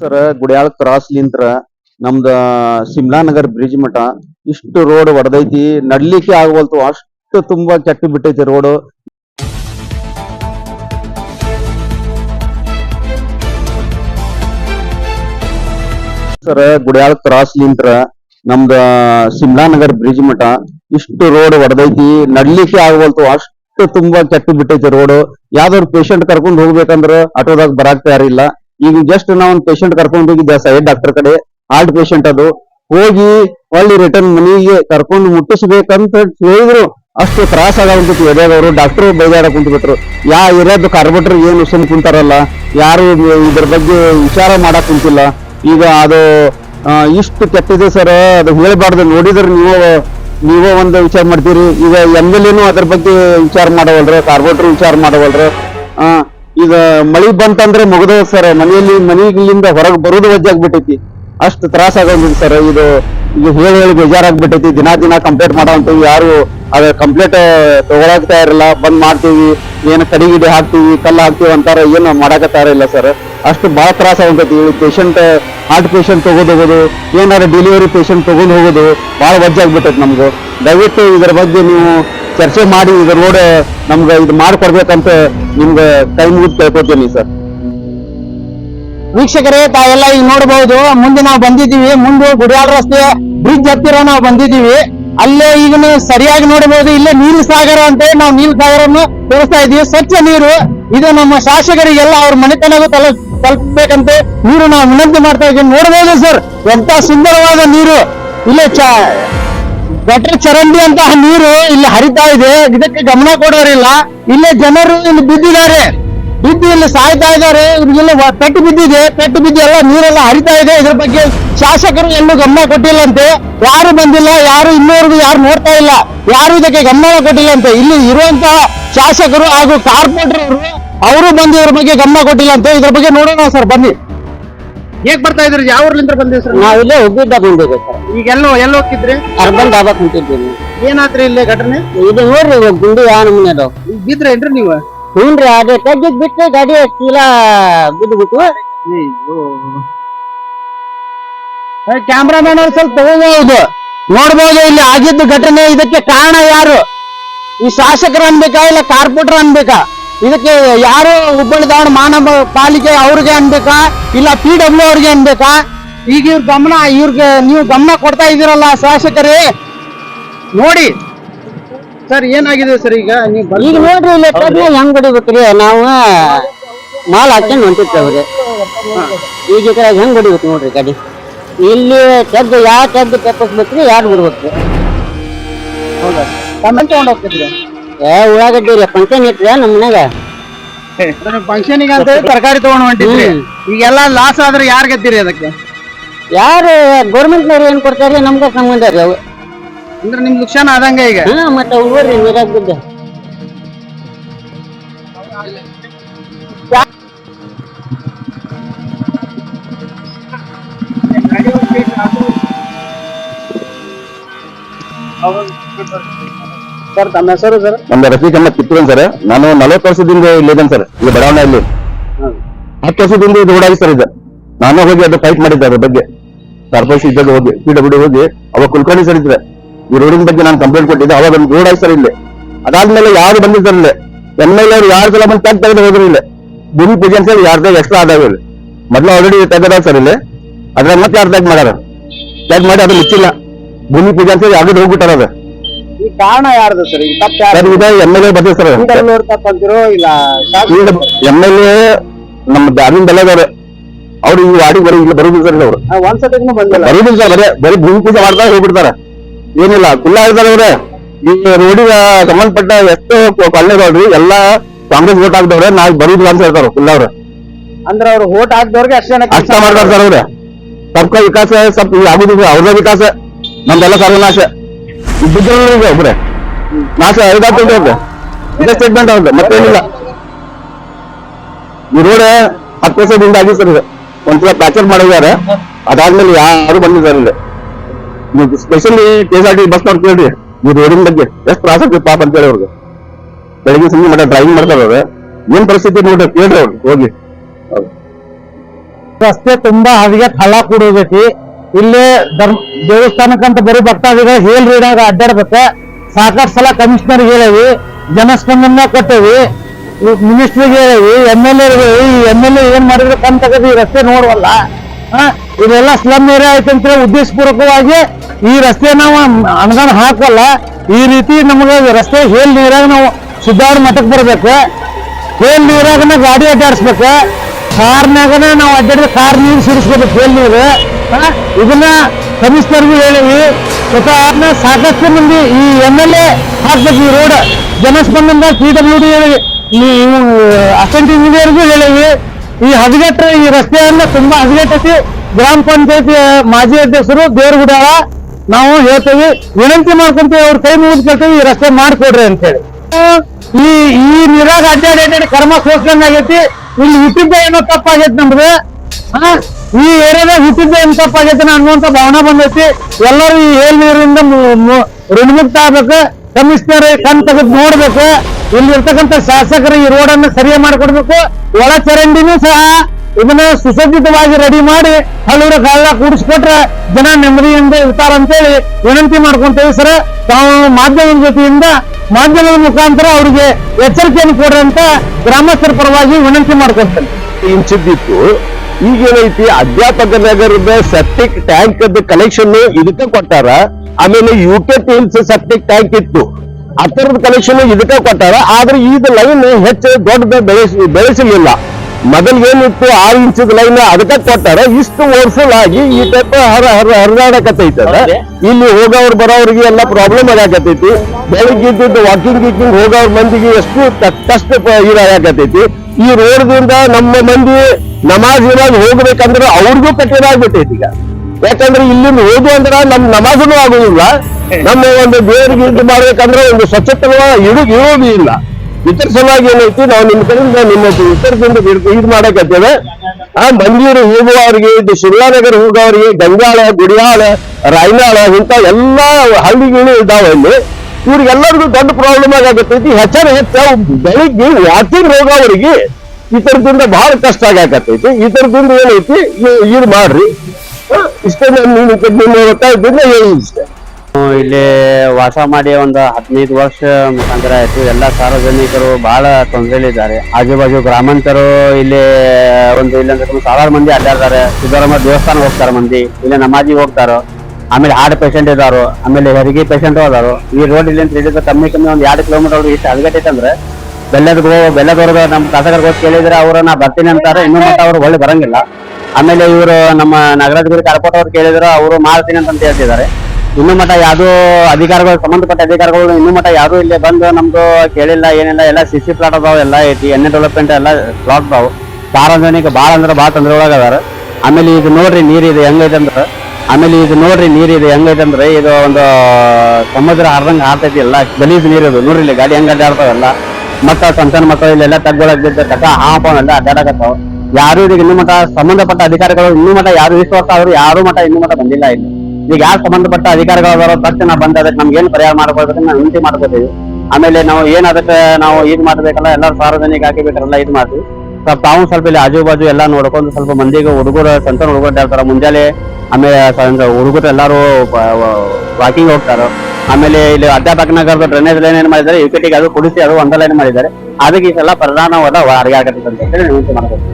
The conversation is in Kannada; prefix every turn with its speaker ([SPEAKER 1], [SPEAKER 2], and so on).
[SPEAKER 1] ಸರ್ ಗುಡಿಯಾಳ ಕ್ರಾಸ್ ಲಿಂತ್ರ ನಮ್ದ ಸಿಮ್ಲಾ ನಗರ್ ಬ್ರಿಡ್ಜ್ ಮಠ ಇಷ್ಟು ರೋಡ್ ಒಡದೈತಿ. ನಡ್ಲಿಕ್ಕೆ ಆಗವಲ್ತು ಅಷ್ಟು ತುಂಬಾ ಕೆಟ್ಟು ಬಿಟ್ಟೈತಿ ರೋಡ್ ಸರ್ ಗುಡಿಯಾಳ ಕ್ರಾಸ್ ಲಿಂತ್ರ ನಮ್ದ ಸಿಮ್ಲಾ ನಗರ್ ಬ್ರಿಡ್ಜ್ ಮಠ ಇಷ್ಟು ರೋಡ್ ಒಡದೈತಿ. ನಡ್ಲಿಕ್ಕೆ ಆಗವಲ್ತು ಅಷ್ಟು ತುಂಬಾ ಕೆಟ್ಟು ಬಿಟ್ಟೈತಿ ರೋಡ್ ಯಾವ್ದಾದ್ರು ಪೇಷಂಟ್ ಕರ್ಕೊಂಡ್ ಹೋಗ್ಬೇಕಂದ್ರ ಆಟೋದಾಗ ಬರಾಕ್ ತಯಾರಿಲ್ಲ. ಈಗ ಜಸ್ಟ್ ನಾವು ಒಂದು ಪೇಷಂಟ್ ಕರ್ಕೊಂಡು ಹೋಗಿದ್ದೆ ಸೈಡ್ ಡಾಕ್ಟರ್ ಕಡೆ ಹಾರ್ಟ್ ಪೇಷಂಟ್ ಅದು. ಹೋಗಿ ಒಳ್ಳೆ ರಿಟರ್ನ್ ಮನೆಗೆ ಕರ್ಕೊಂಡು ಮುಟ್ಟಿಸ್ಬೇಕಂತ ಹೇಳಿದ್ರು. ಅಷ್ಟು ತ್ರಾಸ ಆಗಂತೈತಿ ಎದೆಯವರು ಡಾಕ್ಟರ್ ಬೈದಾಡ ಕುಂತ್ಬಿಟ್ರು. ಯಾ ಇರೋದು ಕರ್ಬಿಟ್ರು ಏನು ಸುಮ್ ಕುಂತಾರಲ್ಲ? ಯಾರು ಇದ್ರ ಬಗ್ಗೆ ವಿಚಾರ ಮಾಡಕ್ ಕುಂತಿಲ್ಲ. ಈಗ ಅದು ಇಷ್ಟು ಕೆಟ್ಟಿದೆ ಸರ್ ಅದು ಹೇಳಬಾರ್ದು. ನೋಡಿದ್ರೆ ನೀವು, ನೀವೇ ಒಂದು ವಿಚಾರ ಮಾಡ್ತೀರಿ. ಈಗ ಎಂ ಎಲ್ ಎನು ಅದ್ರ ಬಗ್ಗೆ ವಿಚಾರ ಮಾಡವಲ್ರ ಕಾರ್ಪೊರೇಟರ್ ವಿಚಾರ ಮಾಡವಲ್ರ. ಈಗ ಮಳಿ ಬಂತಂದ್ರೆ ಮುಗ್ದ ಸರ್ ಮನೆಯಲ್ಲಿ ಮನೆಯಿಂದ ಹೊರಗೆ ಬರುದು ವಜ್ಜಾಗ್ಬಿಟ್ಟೈತಿ ಅಷ್ಟು ತ್ರಾಸ ಆಗೋದಿಲ್ಲ ಸರ್ ಇದು ಈಗ ಹೇಳಿ ಹೇಳಿ ಬೇಜಾರಾಗ್ಬಿಟ್ಟೈತಿ. ದಿನಾ ದಿನ ಕಂಪ್ಲೇಂಟ್ ಮಾಡೋ ಯಾರು ಅದ ಕಂಪ್ಲೇಂಟ್ ತಗೊಳಕ್ತಾ ಇರಲ್ಲ ಬಂದ್ ಮಾಡ್ತೀವಿ. ಏನು ಕಡಿ ಗಿಡಿ ಹಾಕ್ತಿವಿ, ಕಲ್ಲು ಹಾಕ್ತೀವಿ ಅಂತಾರ ಏನು ಮಾಡಕತ್ತಾರ ಇಲ್ಲ ಸರ್ ಅಷ್ಟು ಭಾಳ ತ್ರಾಸ ಆಗತೈತಿ ಪೇಷಂಟ್ ಹಾರ್ಟ್ ಪೇಷಂಟ್ ತಗೊಂಡ್ ಹೋಗೋದು, ಏನಾರ ಡೆಲಿವರಿ ಪೇಷಂಟ್ ತಗೊಂಡ್ ಹೋಗೋದು ಬಹಳ ವಜ್ಜಾಗ್ಬಿಟ್ಟೈತಿ ನಮ್ದು ದಯವಿಟ್ಟು ಇದ್ರ ಬಗ್ಗೆ ನೀವು ಚರ್ಚೆ ಮಾಡಿ ಇದ್ರ ರೋಡ್ ನಮ್ಗೆ ಇದು ಮಾಡಿಕೊಡ್ಬೇಕಂತ ನಿಮ್ಗೆ ಕೈ ಮುಗಿದು ಕೇಳ್ಕೊತೀನಿ ಸರ್.
[SPEAKER 2] ವೀಕ್ಷಕರೇ, ತಾವೆಲ್ಲ ಈಗ ನೋಡಬಹುದು ಮುಂದೆ ನಾವು ಬಂದಿದ್ದೀವಿ. ಮುಂದೆ ಗುಡಿಯಾಳ ರಸ್ತೆ ಬ್ರಿಡ್ಜ್ ಹತ್ತಿರ ನಾವು ಬಂದಿದ್ದೀವಿ. ಅಲ್ಲೇ ಈಗ ಸರಿಯಾಗಿ ನೋಡಬಹುದು ಇಲ್ಲೇ ನೀಲ್ ಸಾಗರ ಅಂತ ನಾವು ನೀಲ್ ಸಾಗರನ್ನು ತೋರಿಸ್ತಾ ಇದೀವಿ ಸ್ವಚ್ಛ ನೀರು. ಇದು ನಮ್ಮ ಶಾಸಕರಿಗೆಲ್ಲ ಅವ್ರ ಮನೆತನಗೂ ತಲ ತಲುಪಬೇಕಂತ ನೀರು ನಾವು ವಿನಂತಿ ಮಾಡ್ತಾ ಇದ್ದೀವಿ. ನೋಡಬಹುದು ಸರ್ ಎಂತ ಸುಂದರವಾದ ನೀರು. ಇಲ್ಲೇ ಚ ಗಟರ್ ಚರಂಡಿ ಅಂತ ನೀರು ಇಲ್ಲಿ ಹರಿತಾ ಇದೆ. ಇದಕ್ಕೆ ಗಮನ ಕೊಡೋರಿಲ್ಲ. ಇಲ್ಲೇ ಜನರು ಇಲ್ಲಿ ಬಿದ್ದಿದ್ದಾರೆ. ಬಿದ್ದು ಇಲ್ಲಿ ಸಾಯ್ತಾ ಇದ್ದಾರೆ. ಇವ್ರಿಗೆಲ್ಲ ಪೆಟ್ಟು ಬಿದ್ದಿದೆ. ಪೆಟ್ಟು ಬಿದ್ದು ಎಲ್ಲ ನೀರೆಲ್ಲ ಹರಿತಾ ಇದೆ. ಇದ್ರ ಬಗ್ಗೆ ಶಾಸಕರು ಎಲ್ಲೂ ಗಮನ ಕೊಟ್ಟಿಲ್ಲಂತೆ. ಯಾರು ಬಂದಿಲ್ಲ, ಯಾರು ಇನ್ನೂವರೆಗೂ ಯಾರು ನೋಡ್ತಾ ಇಲ್ಲ. ಯಾರು ಇದಕ್ಕೆ ಗಮನ ಕೊಟ್ಟಿಲ್ಲಂತೆ. ಇಲ್ಲಿ ಇರುವಂತಹ ಶಾಸಕರು ಹಾಗೂ ಕಾರ್ಪೊರೇಟರ್ ಅವರು ಬಂದು ಇದ್ರ ಬಗ್ಗೆ ಗಮನ ಕೊಟ್ಟಿಲ್ಲಂತೆ. ಇದ್ರ ಬಗ್ಗೆ ನೋಡೋಣ ಸರ್, ಬನ್ನಿ. ಹೇಗ್ ಬರ್ತಾ ಇದ್ರಿ? ಯಾವ ಊರ್ಲಿಂದ ಬಂದಿವಿ ಸರ್?
[SPEAKER 3] ನಾವು ಇಲ್ಲೇ ಹುಬ್ಬಿದ್ದ ಬಂದಿದ್ದೆ ಸರ್.
[SPEAKER 2] ಈಗ ಎಲ್ಲೋ ಎಲ್ಲೋ ಹೋಗ್ತಿದ್ರಿ?
[SPEAKER 3] ಅರ್ಬನ್ ಡಾಬಾ ಕುಂತಿದ್ದೀನಿ
[SPEAKER 2] ಏನಾತ್ರಿ ಇಲ್ಲೇ ಘಟನೆ?
[SPEAKER 3] ಇದು ನೋಡ್ರಿ ಇವಾಗ ಗುಂಡಿ ಯಾನ ನಮೂನೆ ಅದಾವ
[SPEAKER 2] ಬಿದ್ರೇನ್ರಿ ನೀವು?
[SPEAKER 3] ಹ್ಞೂನ್ರಿ ಅದೇ ತೆಗ್ದಿದ್ ಬಿಟ್ಟು ಗಾಡಿ ಚೀಲ ಬಿದ್ದು ಬಿಟ್ಟು
[SPEAKER 2] ಕ್ಯಾಮ್ರಾಮನ್ ಅವ್ರು ಸ್ವಲ್ಪ ತಗೋಬಹುದು ನೋಡ್ಬೋದು ಇಲ್ಲಿ ಆಗಿದ್ದು ಘಟನೆ ಇದಕ್ಕೆ ಕಾರಣ ಯಾರು? ಈ ಶಾಸಕರು ಅನ್ಬೇಕಾ ಇಲ್ಲ ಕಾರ್ಪೊರೇಟರ್ ಅನ್ಬೇಕಾ? ಇದಕ್ಕೆ ಯಾರು ಹುಬ್ಬಳ್ಳಿ ಧಾರವಾಡ ಮಾನವ ಪಾಲಿಕೆ ಅವ್ರಿಗೆ ಅನ್ಬೇಕಾ ಇಲ್ಲ ಪಿ ಡಬ್ಲ್ಯೂ ಅವ್ರಿಗೆ ಅನ್ಬೇಕಾ ಈಗ ಇವ್ರ ಗಮನ ಇವ್ರಿಗೆ ನೀವು ಗಮನ ಕೊಡ್ತಾ ಇದೀರಲ್ಲ ಶಾಸಕರೇ ನೋಡಿ ಸರ್ ಏನಾಗಿದೆ ಸರ್ ಈಗ ನೀವು
[SPEAKER 3] ಈಗ ನೋಡ್ರಿ ಇಲ್ಲಿ ತೆಗ್ದು ಹೆಂಗ್ ಹೊಡಿಬೇಕ್ರಿ ನಾವು ಮಾಲ್ ಹಾಕ್ಕೊಂಡ್ ಹೊಂಟಿರ್ತೇವ್ರಿ ಈಗ ಈ ಕಡೆ ಹೆಂಗ್ ಹೊಡಿಬೇಕು ನೋಡ್ರಿ ಗಾಡಿ ಇಲ್ಲಿ ತೆಗ್ದು ಯಾವ ತೆಗ್ದು ತಪ್ಪಿಸ್ಬೇಕ್ರಿ ಯಾರು ಬಿಡ್ಬೇಕ್ರಿ
[SPEAKER 2] ಕಮೆಂಟ್ ತಗೊಂಡ್ ಹೋಗ್ತಿದ್ರಿ
[SPEAKER 3] ಏ ಉಳ್ಳಾಗಡ್ಡಿ ರೀ ಫಂಕ್ಷನ್ ಇಟ್ರಿ ನಮ್ಮ ಮನ್ಯಾಗ?
[SPEAKER 2] ಫಂಕ್ಷನಿಗೆ ಅಂತ ಹೇಳಿ ತರಕಾರಿ ತಗೊಂಡ್ ಹೊಂಟಿದ್ರಿ. ಈಗೆಲ್ಲ ಲಾಸ್ ಆದ್ರೆ ಯಾರ್ ಗದ್ದೀರಿ ಅದಕ್ಕೆ?
[SPEAKER 3] ಯಾರು ಗೌರ್ಮೆಂಟ್ನವ್ರು ಏನ್ ಕೊಡ್ತಾರ್ರಿ ನಮ್ಗ ಸಂಬಂಧ ರೀ ಅವು.
[SPEAKER 2] ಅಂದ್ರೆ ನಿಮ್ ನುಕ್ಸಾನ ಆದಂಗ ಈಗ?
[SPEAKER 3] ಹಾ ಮತ್ತೆ ನೋಡ್ರಿ ನೀರಾಗ ಬಿದ್ದ.
[SPEAKER 2] ಸರ್ ತಮ್ಮ ಹೆಸರು ಸರ್?
[SPEAKER 1] ನಮ್ಮ ರಫೀಕ್ ಅಹಮದ್ ಕಿತ್ತೂರನ್ ಸರ್. ನಾನು ನಲವತ್ತು ವರ್ಷದಿಂದ ಇಲ್ಲಿದ್ದೇನೆ ಸರ್ ಇಲ್ಲಿ ಬಡಾವಣೆಯಲ್ಲಿ ಹತ್ತು ವರ್ಷದಿಂದ ಇದು ಓಡಾಗಿ ಸರ್ ಇದೆ. ನಾನು ಹೋಗಿ ಅದು ಫೈಟ್ ಮಾಡಿದ್ದೆ ಅದ್ರ ಬಗ್ಗೆ. ಕಾರ್ಪೊರೇಷನ್ ಇದ್ದಾಗ ಹೋಗಿ ಪಿ ಡಬ್ಲ್ಯೂ ಹೋಗಿ ಅವಾಗ ಕುಲ್ಕರ್ಣಿ ಸರ್ ಇದ್ರೆ ಈ ರೋಡಿನ ಬಗ್ಗೆ ನಾನು ಕಂಪ್ಲೇಂಟ್ ಕೊಟ್ಟಿದ್ದೆ ಅವಾಗ ಒಂದು ರೋಡ್ ಆಗಿ ಸರ್ ಇಲ್ಲಿ. ಅದಾದ್ಮೇಲೆ ಯಾರು ಬಂದಿಲ್ಲ ಸರ್ ಇಲ್ಲಿ. ಎಂ ಎಲ್ ಅವ್ರು ಯಾರು ಸಲ ಬಂದು ತಗ್ ತೆಗೆದು ಹೋದ್ರು ಇಲ್ಲಿ. ಭೂಮಿ ಪೂಜೆ ಅಂತ ಹೇಳಿ ಯಾರ್ದಾಗ ಎಕ್ಸ್ಟ್ರಾ ಆದಾಗ ಇಲ್ಲಿ. ಮೊದ್ಲು ಆಲ್ರೆಡಿ ತೆಗೆದ ಸರ್ ಇಲ್ಲಿ. ಅದ್ರಾಗ ಮತ್ತೆ ಯಾರು ತೆಗ್ ಮಾಡ್ಯಾರ ತೆಗ್ ಮಾಡಿ ಅದು ಮುಚ್ಚಿಲ್ಲ. ಭೂಮಿ ಪೂಜೆ ಅಂತ ಹೇಳಿ ಯಾವ್ದು ಹೋಗ್ಬಿಟ್ಟಾರ ಅದು.
[SPEAKER 2] ಈ ಕಾರಣ ಯಾರ್ದು ಸರ್? ಈ ತಪ್ಪು ಯಾರು
[SPEAKER 1] ಎಂ ಎಲ್ ಎ ಬರ್ತದೆ ಸರ್.
[SPEAKER 2] ತಪ್ಪು ಅಂತಿರೋ ಇಲ್ಲ
[SPEAKER 1] ಎಂಎಲ್ಎ ಎಂ ಎಲ್ ಎ ನಮ್ಮ ದಾರಿನ ಬೆಲ್ಲದವ್ರೆ ಅವ್ರು ಈ ವಾರ್ಡಿಗೆ ಬರೋ ಬರೋದಿಲ್ಲ ಸರ್ ಅವ್ರು.
[SPEAKER 2] ಒಂದ್ ಸತಿನೂ ಬಂದಿಲ್ಲ.
[SPEAKER 1] ಬರೋದಿಲ್ಲ ಸರ್ ಬರೇ ಬರೀ ಭೂಮಿ ಪೂಜೆ ಮಾಡ್ತಾ ಹೋಗ್ಬಿಡ್ತಾರೆ. ಏನಿಲ್ಲ ಕುಲ್ಲ ಇದ್ದಾರೆ ಅವ್ರೆ. ಈ ರೋಡಿಗೆ ಸಂಬಂಧಪಟ್ಟ ಎಷ್ಟು ಕಾಲೋನಿಗಳ್ರಿ ಎಲ್ಲ ಕಾಂಗ್ರೆಸ್ ವೋಟ್ ಹಾಕ್ದವ್ರೆ ನಾವ್ ಬರೋದಿಲ್ಲ ಅಂತ ಹೇಳ್ತಾರೆ ಕುಲ್ಲ ಅವ್ರು.
[SPEAKER 2] ಅಂದ್ರೆ ಅವ್ರು ವೋಟ್ ಹಾಕ್ದವ್ರಿಗೆ ಅಷ್ಟೇ
[SPEAKER 1] ಅಷ್ಟ ಮಾಡ್ತಾರೆ ಸರ್ ಅವ್ರೆ. ಸಬ್ಕ ವಿಕಾಸ ಸಬ್ ಆಗುದಿಲ್ಲ ಅವ್ರದ ವಿಕಾಸ. ನಮ್ದೆಲ್ಲ ಸರ್ವನಾಶ. ಇದ್ದಿದ್ರಿಗೆ ಒಬ್ರೆ. ನಾಶ ಐದಾಗ್ತದೆ ಅವ್ರದ್ದು ಇದೇ ಸ್ಟೇಟ್ಮೆಂಟ್ ಅವ್ರದ್ದು ಮತ್ತೇನಿಲ್ಲ. ಈ ರೋಡ್ ಹತ್ತು ವರ್ಷದಿಂದ ಆಗಿ ಸರ್ ಇದು. ಒಂದ್ಸಲ ಪ್ಯಾಚರ್ ಮಾಡಿದ್ದಾರೆ. ಅದಾದ್ಮೇಲೆ ಯಾರು ಬಂದಿದ್ದಾರೆ ನೀವು specially K S R T bus ಅವ್ರು ಕೇಳ್ರಿ ಈ ರೋಡಿನ ಬಗ್ಗೆ ಎಷ್ಟು ತ್ರಾಸ ಆಗ್ತದೆ ಪಾಪ ಅಂತ ಹೇಳಿ ಅವ್ರಿಗೆ. ಬೆಳಿಗ್ಗೆ ಸಂಜೆ ಮಟ್ಟ ಡ್ರೈವಿಂಗ್ ಮಾಡ್ತಾರೆ ಅವ್ರೆ. ಏನ್ ಪರಿಸ್ಥಿತಿ ನೋಡ್ರಿ ಕೇಳ್ರಿ ಅವ್ರು, ಹೋಗಿ.
[SPEAKER 2] ರಸ್ತೆ ತುಂಬಾ ಹದಿಗೆ ಹಳ್ಳ ಕೂಡೋಗೈತಿ. ಇಲ್ಲಿ ಧರ್ಮ ದೇವಸ್ಥಾನಕ್ಕಂತ ಬರೀ ಭಕ್ತಾದಿಗಳು ಹೇಲ್ ರೀಡಾಗ ಅಡ್ಡಾಡ್ಬೇಕ. ಸಾಕಷ್ಟು ಸಲ ಕಮಿಷನರ್ ಹೇಳೇವಿ, ಜನಸ್ಪಂದನ ಕೊಟ್ಟೇವಿ ಮಿನಿಸ್ಟ್ರಿಗೆ ಹೇಳೇವಿ M L A M L A ಏನ್ ಮಾಡಿದ್ರೆ ಕಣ್ ಈ ರಸ್ತೆ ನೋಡುವಲ್ಲ ಇದೆಲ್ಲ ಸ್ಲಮ್ ಏರಿಯಾ ಐತೆ ಉದ್ದೇಶಪೂರ್ವಕವಾಗಿ ಈ ರಸ್ತೆ ನಾವು ಅನುದಾನ ಹಾಕಲ್ಲ. ಈ ರೀತಿ ನಮಗೆ ರಸ್ತೆ ಹೇಲ್ ನೀರಾಗ ನಾವು ಸಿದ್ದಾರ ಮಠಕ್ಕೆ ಬರ್ಬೇಕು. ಹೇಲ್ ನೀರಾಗ ಗಾಡಿ ಅಡ್ಡಾಡಿಸ್ಬೇಕು. ಕಾರ್ನಾಗನ ನಾವು ಅಡ್ಡಾಡಿದ್ರೆ ಕಾರ್ ನೀರು ಸುರಿಸ್ಬೇಕು ಹೇಲ್ ನೀರು. ಇದನ್ನ ಕಮಿಷನರ್ಗೂ ಹೇಳಿವಿ ಸ್ವತಃ ಸಾಕಷ್ಟು ಮಂದಿ ಈ ಎಂ ಎಲ್ ಎ ಹಾಕ್ಬೇಕು ಈ road Janaspandana P W D ಹೇಳಿ ಅಸಿಸ್ಟೆಂಟ್ ಇಂಜಿನಿಯರ್ಗೂ ಹೇಳಿವಿ ಈ ಹದಗೆಟ್ಟ ಈ ರಸ್ತೆಯನ್ನ ತುಂಬಾ ಹದಗೆಟ್ಟೈತಿ. ಗ್ರಾಮ ಪಂಚಾಯತಿ ಮಾಜಿ ಅಧ್ಯಕ್ಷರು ದೇವ್ರಗುಡಾಳ ನಾವು ಹೇಳ್ತೇವೆ, ವಿನಂತಿ ಮಾಡ್ಕೊಂತೀವಿ, ಅವ್ರ ಕೈ ಮುಗಿದು ಕೇಳ್ತೇವೆ, ಈ ರಸ್ತೆ ಮಾಡ್ಕೊಡ್ರಿ ಅಂತ ಹೇಳಿ ಈ ಈ ನಿರಾಗ ಅಡ್ಡಾಡಿ ಅಡ್ಡಾಡಿ ಕರ್ಮ ಸೋಸ್ಕೊಂಡಾಗೈತಿ ಇಲ್ಲಿ ಇಟ್ಟಿದ್ದ ಏನೋ ತಪ್ಪಾಗೈತಿ ನಮ್ದು. ಈ ಏರಿಯಾದಾಗ ಹುಟ್ಟಿದ್ದೆ ಏನ್ ತಪ್ಪಾಗೈತಿ ಅನ್ನುವಂತ ಭಾವನೆ ಬಂದೈತಿ. ಎಲ್ಲರೂ ಈ ಏಳ್ ನೀರಿಂದ ಋಣಮುಕ್ತ ಆಗ್ಬೇಕು. ಕಮಿಷನರ್ ಕಣ್ ತೆಗೆದು ನೋಡ್ಬೇಕು. ಇಲ್ಲಿ ಇರ್ತಕ್ಕಂಥ ಶಾಸಕರು ಈ ರೋಡ್ ಸರಿ ಸರಿಯಾಗಿ ಮಾಡಿಕೊಡ್ಬೇಕು. ಒಳ ಚರಂಡಿನೂ ಸಹ ಇದನ್ನ ಸುಸಜ್ಜಿತವಾಗಿ ರೆಡಿ ಮಾಡಿ ಹಳ್ಳಿರ ಕಾಲ ಕೂಡಿಸ್ಕೊಟ್ರೆ ಜನ ನೆಮ್ಮದಿಯಿಂದ ಇರ್ತಾರ ಅಂತೇಳಿ ವಿನಂತಿ ಮಾಡ್ಕೊಂತೇವೆ ಸರ್. ತಾವು ಮಾಧ್ಯಮದ ಜೊತೆಯಿಂದ ಮಾಧ್ಯಮದ ಮುಖಾಂತರ ಅವರಿಗೆ ಎಚ್ಚರಿಕೆಯನ್ನು ಕೊಡ್ರಿ ಅಂತ ಗ್ರಾಮಸ್ಥರ ಪರವಾಗಿ ವಿನಂತಿ ಮಾಡ್ಕೊಂತೇನೆ
[SPEAKER 4] ಇಂಚಿದ್ದಿತ್ತು ಈಗೇನೈತಿ? ಅಧ್ಯಾಪಕ ನಗರದ ಸೆಪ್ಟಿಕ್ ಟ್ಯಾಂಕ್ ಕಲೆಕ್ಷನ್ ಇದಕ್ಕೆ ಕೊಟ್ಟಾರ. ಆಮೇಲೆ U K tiles septic tank ಇತ್ತು. ಅದರದ ಕಲೆಕ್ಷನ್ ಇದಕ್ಕೆ ಕೊಟ್ಟಾರ. ಆದ್ರೆ ಈಗ ಲೈನ್ ಹೆಚ್ಚು ದೊಡ್ಡದ ಬೆಳೆಸಿ ಬೆಳೆಸಲಿಲ್ಲ ಮೊದಲ್ ಏನಿತ್ತು ಆರು ಇಂಚದ ಲೈನ್ ಅದಕ್ಕೆ ಕೊಟ್ಟಾರ. ಇಷ್ಟು ಓವರ್ಫುಲ್ ಆಗಿ ಈ ಟೈಪ್ ಹರ ಹರ ಹರಿದಾಡಕತ್ತೈತೆ ಇಲ್ಲಿ ಹೋಗೋರು ಬರೋರಿಗೆ ಎಲ್ಲ ಪ್ರಾಬ್ಲಮ್ ಆಗಕತ್ತೈತಿ. ಬೆಳಿಗ್ಗೆ ಇದ್ದಿದ್ದು ವಾಕಿಂಗ್ ಗೀಕಿಂಗ್ ಹೋಗೋರ್ ಮಂದಿಗೆ ಎಷ್ಟು ಕಷ್ಟ ಇದಾಗಕತ್ತೈತಿ. ಈ ರೋಡ್ದಿಂದ ನಮ್ಮ ಮಂದಿ ನಮಾಜ್ ಇವಾಗ ಹೋಗ್ಬೇಕಂದ್ರೆ ಅವ್ರಿಗೂ ಕಠಿಣ ಆಗ್ಬಿಟ್ಟೈತಿ ಈಗ. ಯಾಕಂದ್ರೆ ಇಲ್ಲಿಂದ ಹೋದು ಅಂದ್ರೆ ನಮ್ ನಮಾಜನು ಆಗುದಿಲ್ಲ. ನಮ್ಮ ಒಂದು ದೇವರಿಗೆ ಇದು ಮಾಡ್ಬೇಕಂದ್ರೆ ಒಂದು ಸ್ವಚ್ಛತೆ ಇಡು, ಇರೋದು ಇಲ್ಲ. ಇತರ ಸಲುವಾಗಿ ಏನೈತಿ, ನಾವು ನಿಮ್ ಕಡೆಯಿಂದ ನಿಮ್ಮ ಇತರದಿಂದ ಇದು- ಮಾಡಕತ್ತೇವೆ. ಆ ಮಂದಿರು ಹೋಗುವವರಿಗೆ, ಇದು ಶಿವಾನಗರ್ ಹೋಗೋರಿಗೆ ಗಂಗಾಳ, ಗುಡಿಯಾಳ ರಾಯನಾಳ ಇಂತ ಎಲ್ಲಾ ಹಳ್ಳಿಗಳು ಇದಾವೆ ಇಲ್ಲಿ ಇವ್ರಿಗೆಲ್ಲರಿಗೂ ದೊಡ್ಡ ಪ್ರಾಬ್ಲಮ್ ಆಗಾಕತ್ತೈತಿ ಹೆಚ್ಚಾನ ಹೆಚ್ಚ ಬೆಳಿಗ್ಗೆ ವಾಕಿಂಗ್ ಅವರಿಗೆ ಈ ತರದಿಂದ ಬಹಳ ಕಷ್ಟ ಆಗಾಕತ್ತೈತಿ. ಈ ತರದಿಂದ ಏನೈತಿ ಇದ್ ಮಾಡ್ರಿ. ಇಷ್ಟೇ ನಿಮ್ಮ
[SPEAKER 5] ಇಲ್ಲಿ ವಾಸ ಮಾಡಿ ಒಂದು ಹದಿನೈದು ವರ್ಷ ಮುಖಾಂತರ ಆಯಿತು. ಎಲ್ಲ ಸಾರ್ವಜನಿಕರು ಬಹಳ ತೊಂದರೆಯಲ್ಲಿದ್ದಾರೆ. ಆಜು ಬಾಜು ಗ್ರಾಮಾಂತರು ಇಲ್ಲಿ, ಒಂದು ಇಲ್ಲಂದ್ರೆ ಸಾವಿರಾರು ಮಂದಿ ಅಡ್ಡಾಡ್ತಾರೆ. ಸಿದ್ದರಾಮ ದೇವಸ್ಥಾನ ಹೋಗ್ತಾರೆ ಮಂದಿ. ಇಲ್ಲಿ ನಮಾಜಿ ಹೋಗ್ತಾರೋ. ಆಮೇಲೆ ಹಾರ್ಟ್ ಪೇಷಂಟ್ ಇದಾರು, ಆಮೇಲೆ ಹೆರಿಗೆ ಪೇಷಂಟ್ ಅದಾರು ಈ ರೋಡ್ ಇಲ್ಲಿ ಅಂತ ಹಿಡಿದು ಕಮ್ಮಿ ಕಮ್ಮಿ ಒಂದು ಎರಡು ಕಿಲೋಮೀಟರ್ ಇಷ್ಟು ಹದಗಟ್ಟೈತೆ ಅಂದ್ರೆ ಬೆಲ್ಲದ ಬೆಲ್ಲದವ್ರದ್ದು ನಮ್ಮ ಶಾಸಕರಿಗೆ ಹೋಗಿ ಕೇಳಿದ್ರೆ ಅವರು ನಾ ಬರ್ತೀನಿ ಅಂತಾರೆ, ಇನ್ನೂ ಮತ್ತೆ ಅವ್ರು ಒಳ್ಳೆ ಬರಂಗಿಲ್ಲ. ಆಮೇಲೆ ಇವರು ನಮ್ಮ ನಗರಾಧಿಕಾರಿ ಕಾರ್ಪೊರೇಟ್ ಅವ್ರು ಕೇಳಿದ್ರು, ಅವರು ಮಾಡ್ತೀನಿ ಅಂತ ಹೇಳ್ತಿದ್ದಾರೆ. ಇನ್ನು ಮಟ್ಟ ಯಾವ್ದು ಅಧಿಕಾರಿಗಳು, ಸಂಬಂಧಪಟ್ಟ ಅಧಿಕಾರಿಗಳು ಇನ್ನು ಮಟ್ಟ ಯಾರು ಇಲ್ಲಿ ಬಂದು ನಮ್ದು ಕೇಳಿಲ್ಲ, ಏನಿಲ್ಲ, ಎಲ್ಲ ಸಿ ಸಿ ಪ್ಲಾಟ್ ಅದಾವ, ಎಲ್ಲ ಐತಿ ಎನ್ ಡೆವಲಪ್ಮೆಂಟ್ ಎಲ್ಲ ಪ್ಲಾಟ್ ಅದಾವ. ಸಾರ್ವಜನಿಕ ಭಾಳ ಅಂದ್ರೆ ಭಾಳ ತೊಂದರೆ ಒಳಗ ಅದಾರ. ಆಮೇಲೆ ಇದು ನೋಡ್ರಿ ನೀರಿದೆ, ಹೆಂಗೈತೆ ಅಂದ್ರೆ ಆಮೇಲೆ ಇದು ನೋಡ್ರಿ ನೀರಿದೆ ಹೆಂಗೈತೆ ಅಂದ್ರೆ ಇದು ಒಂದು ಸಮುದ್ರ ಹರ್ದಂಗ ಹಾರ್ತೈತಿ ಎಲ್ಲ. ಗಲೀಜ್ ನೀರಿದು ನೋಡ್ರಿ ಇಲ್ಲಿ ಗಾಡಿ ಹೆಂಗ್ ಅಡ್ಡಾಡ್ತಾವಲ್ಲ ಮತ್ತ ಸಣ್ಣ ಸಣ್ಣ ಮಕ್ಕಳು ಇಲ್ಲೆಲ್ಲ ತಗ್ಗೊಳಕ್ ಬಿದ್ದ ಕಸ ಎಲ್ಲ ಅಡ್ಡಾಡಕತ್ತಾವ. ಯಾರು ಇದಕ್ಕೆ ಇನ್ನೂ ಮಟ್ಟ ಸಂಬಂಧಪಟ್ಟ ಅಧಿಕಾರಿಗಳು, ಇನ್ನೂ ಮಟ್ಟ ಯಾರು ವರ್ಷ ಆದ್ರು ಯಾರು ಮಟ್ಟ ಇನ್ನೂ ಮಟ್ಟ ಬಂದಿಲ್ಲ ಇಲ್ಲಿ. ಈಗ ಯಾರು ಸಂಬಂಧಪಟ್ಟ ಅಧಿಕಾರಿಗಳು ಅದಾರೋ ತಕ್ಷಣ ಬಂದ ಅದಕ್ಕೆ ನಮ್ಗೆ ಏನ್ ಪರಿಹಾರ ಮಾಡ್ಕೋಬೇಕು ನಾವು ವಿನಂತಿ ಮಾಡ್ಕೋತೀವಿ. ಆಮೇಲೆ ನಾವು ಏನ್ ಅದಕ್ಕೆ ನಾವು ಇದ್ ಮಾಡ್ಬೇಕಲ್ಲ ಎಲ್ಲ ಸಾರ್ವಜನಿಕ ಹಾಕಿಬೇಕಲ್ಲ ಇದ್ ಮಾಡ್ತೀವಿ. ಸ್ವಲ್ಪ ತಾವು ಸ್ವಲ್ಪ ಇಲ್ಲಿ ಆಜು ಬಾಜು ಎಲ್ಲ ನೋಡ್ಕೊಂಡು ಸ್ವಲ್ಪ ಮಂದಿಗೆ ಹುಡುಗರು ಸಣ್ಣ ಹುಡುಗರು ಹೇಳ್ತಾರ ಮುಂಜಾನೆ ಆಮೇಲೆ ಹುಡುಗರು ಎಲ್ಲಾರು ವಾಕಿಂಗ್ ಹೋಗ್ತಾರ. ಆಮೇಲೆ ಇಲ್ಲಿ ಅಧ್ಯಾಪಕ ನಗರದ ಡ್ರೈನೇಜ್ ಲೈನ್ ಏನ್ ಮಾಡಿದ್ದಾರೆ? ಯುಕೆಟಿಗೆ ಅದು ಕುಡಿಸಿ ಅದು ಒಂದ ಲೈನ್ ಮಾಡಿದ್ದಾರೆ? ಅದಕ್ಕೆ ಈ ಸಲ ಪರಿಣಾಮವಾದ ವಾರಿಗೆ ಆಗತ್ತೆ ಅಂತ ಹೇಳಿ ವಿನಂತಿ ಮಾಡ್ಬೇಕು